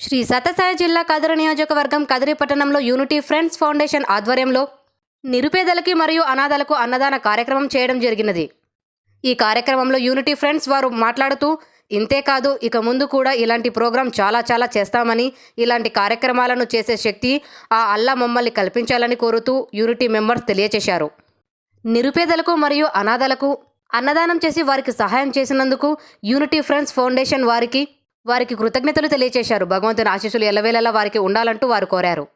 శ్రీ సత్యసాయి జిల్లా కదిరి నియోజకవర్గం కదిరి పట్టణంలో యూనిటీ ఫ్రెండ్స్ ఫౌండేషన్ ఆధ్వర్యంలో నిరుపేదలకి మరియు అనాథలకు అన్నదాన కార్యక్రమం చేయడం జరిగినది. ఈ కార్యక్రమంలో యూనిటీ ఫ్రెండ్స్ వారు మాట్లాడుతూ ఇంతేకాదు ఇక ముందు కూడా ఇలాంటి ప్రోగ్రాం చాలా చాలా చేస్తామని ఇలాంటి కార్యక్రమాలను చేసే శక్తి ఆ అల్లా మమ్మల్ని కల్పించాలని కోరుతూ యూనిటీ మెంబర్స్ తెలియచేశారు నిరుపేదలకు మరియు అనాథలకు అన్నదానం చేసి వారికి సహాయం చేసినందుకు యూనిటీ ఫ్రెండ్స్ ఫౌండేషన్ వారికి వారికి కృతజ్ఞతలు తెలియచేశారు. భగవంతుని ఆశీస్సులు ఎల్లవేళలా వారికి ఉండాలంటూ వారు కోరారు.